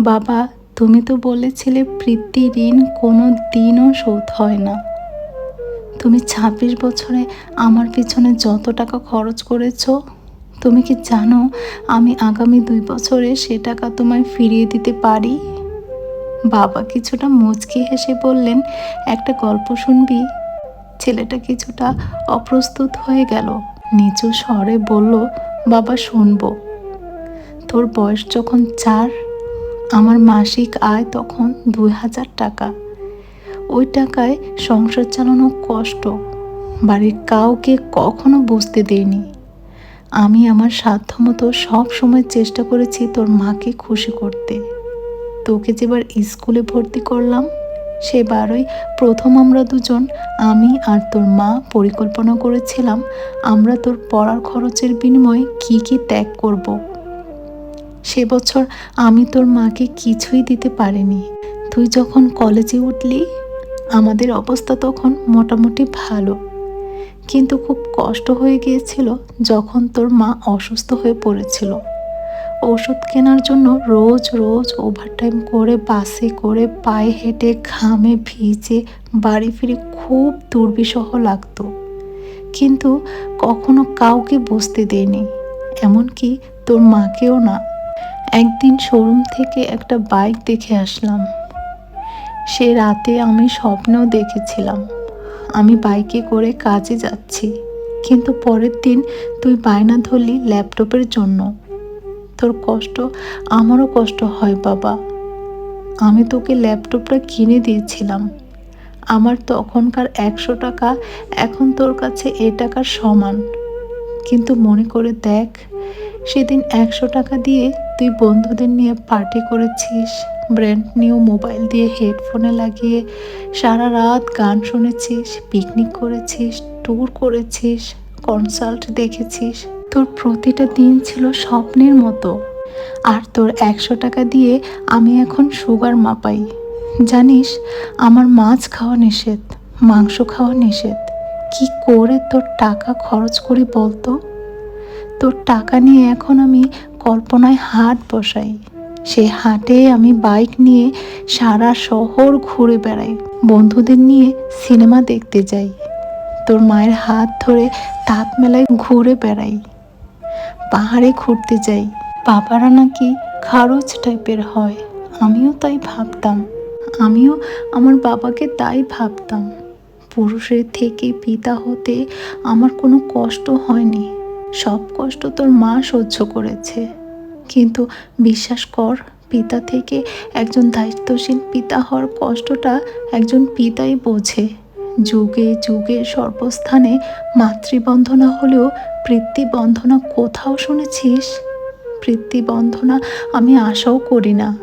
বাবা, তুমি তো বলেছিলে প্রীতি, ঋণ কোনো দিনও শোধ হয় না। তুমি ছাব্বিশ বছরে আমার পিছনে যত টাকা খরচ করেছ, তুমি কি জানো আমি আগামী দুই বছরে সে টাকা তোমায় ফিরিয়ে দিতে পারি? বাবা কিছুটা মুচকি হেসে বললেন, একটা গল্প শুনবি? ছেলেটা কিছুটা অপ্রস্তুত হয়ে গেল। নিচু স্বরে বলল, বাবা, শুনব। তোর বয়স যখন চার আমার মাসিক আয় তখন দুই হাজার টাকা। ওই টাকায় সংসার চালানো কষ্ট, বাড়ির কাউকে কখনো বুঝতে দেইনি। আমি আমার সাধ্যমতো সব সময় চেষ্টা করেছি তোর মাকে খুশি করতে। তোকে যেবার স্কুলে ভর্তি করলাম, সেবারই প্রথম আমরা দুজন, আমি আর তোর মা পরিকল্পনা করেছিলাম আমরা তোর পড়ার খরচের বিনিময়ে কি কি ত্যাগ করব। সে বছর আমি তোর মাকে কিছুই দিতে পারিনি। তুই যখন কলেজে উঠলি, আমাদের অবস্থা তখন মোটামুটি ভালো। কিন্তু খুব কষ্ট হয়ে গিয়েছিল যখন তোর মা অসুস্থ হয়ে পড়েছিল। ওষুধ কেনার জন্য রোজ রোজ ওভারটাইম করে, বাসে করে, পায়ে হেঁটে, ঘামে ভিজে, বাড়ি ফিরে খুব দুর্বিষহ লাগতো। কিন্তু কখনো কাউকে বসতে দেয়নি। এমনকি তোর মাকেও না। একদিন শোরুম থেকে একটা বাইক দেখে আসলাম। সে রাতে আমি স্বপ্নেও দেখেছিলাম। আমি বাইকে করে কাজে যাচ্ছি, কিন্তু পরের দিন তুই বায়না ধরলি ল্যাপটপের জন্য। তোর কষ্ট, আমারও কষ্ট হয় বাবা। আমি তোকে ল্যাপটপটা কিনে দিয়েছিলাম। আমার তখনকার একশো টাকা এখন তোর কাছে এ টাকার সমান। কিন্তু মনে করে দেখ সেদিন একশো টাকা দিয়ে তুই বন্ধুদের নিয়ে পার্টি করেছিস ব্র্যান্ড নিউ মোবাইল দিয়ে হেডফোনে লাগিয়ে সারা রাত গান শুনেছিস পিকনিক করেছিস ট্যুর করেছিস কনসাল্ট দেখেছিস। তোর প্রতিটা দিন ছিল স্বপ্নের মতো। আর তোর একশো টাকা দিয়ে আমি এখন সুগার মাপাই। জানিস, আমার মাছ খাওয়া নিষেধ, মাংস খাওয়া নিষেধ। কি করে তোর টাকা খরচ করি বলতো? তোর টাকা নিয়ে এখন আমি কল্পনায় হাট বসাই। সেই হাটে আমি বাইক নিয়ে সারা শহর ঘুরে বেড়াই। বন্ধুদের নিয়ে সিনেমা দেখতে যাই। তোর মায়ের হাত ধরে তাপ মেলায় ঘুরে বেড়াই। পাহাড়ে ঘুরতে যাই। বাবারা নাকি খারজ টাইপের হয়। আমিও তাই ভাবতাম। আমিও আমার বাবাকে তাই ভাবতাম। পুরুষের থেকে পিতা হতে আমার কোনো কষ্ট হয়নি। সব কষ্ট তোর মা সহ্য করেছে। কিন্তু বিশ্বাস কর, পিতা থেকে একজন দায়িত্বশীল পিতা হওয়ার কষ্টটা একজন পিতাই বোঝে। যুগে যুগে সর্বস্থানে মাতৃবন্ধনা হলেও বন্ধনা কোথাও শুনেছিস? বন্ধনা আমি আশাও করি না।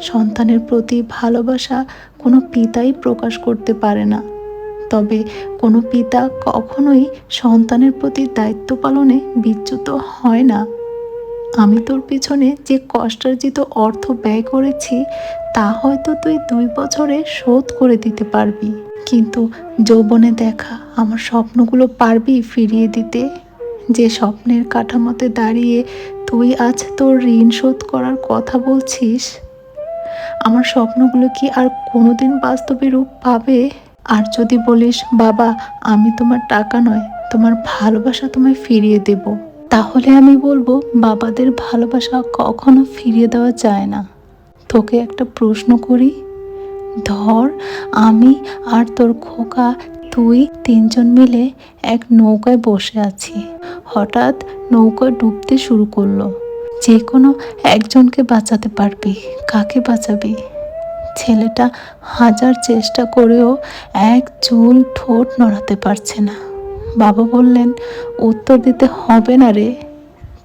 সন্তানের প্রতি ভালোবাসা কোনো পিতাই প্রকাশ করতে পারে না। তবে কোনো পিতা কখনোই সন্তানের প্রতি দায়িত্ব পালনে বিচ্যুত হয় না। আমি তোর পিছনে যে কষ্টার্জিত অর্থ ব্যয় করেছি, তা হয়তো তুই দুই বছরে শোধ করে দিতে পারবি। কিন্তু যৌবনে দেখা, আমার স্বপ্নগুলো পারবি ফিরিয়ে দিতে। যে স্বপ্নের কাঠামোতে দাঁড়িয়ে তুই আজ তোর ঋণ শোধ করার কথা বলছিস, আমার স্বপ্নগুলো কি আর কোনোদিন বাস্তবে রূপ পাবে? আর যদি বলিস, বাবা, আমি তোমার টাকা নয়, তোমার ভালোবাসা তোমায় ফিরিয়ে দেব, তাহলে আমি বলব, বাবাদের ভালোবাসা কখনো ফিরিয়ে দেওয়া যায় না। তোকে একটা প্রশ্ন করি, ধর আমি আর তোর খোকা তুই তিনজন মিলে এক নৌকায় বসে আছি। হঠাৎ নৌকা ডুবতে শুরু করল। যে কোনো একজনকে বাঁচাতে পারবি। কাকে বাঁচাবি? ছেলেটা হাজার চেষ্টা করেও এক চুল ঠোঁট নড়াতে পারছে না। বাবা বললেন, উত্তর দিতে হবে না রে।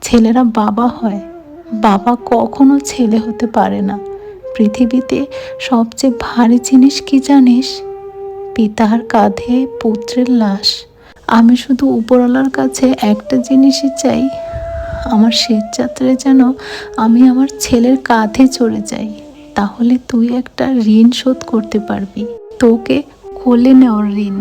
ছেলেরা বাবা হয়। বাবা কখনো ছেলে হতে পারে না। পৃথিবীতে সবচেয়ে ভারী জিনিস কি জানিস? পিতার কাঁধে পুত্রের লাশ। আমি শুধু উপরওয়ালার কাছে একটা জিনিসই চাই। আমার শেষ যেন আমি আমার ছেলের কাঁধে চড়ে যাই। তাহলে তুই একটা ঋণ শোধ করতে পারবি। তোকে কোলে নেওয়ার ঋণ।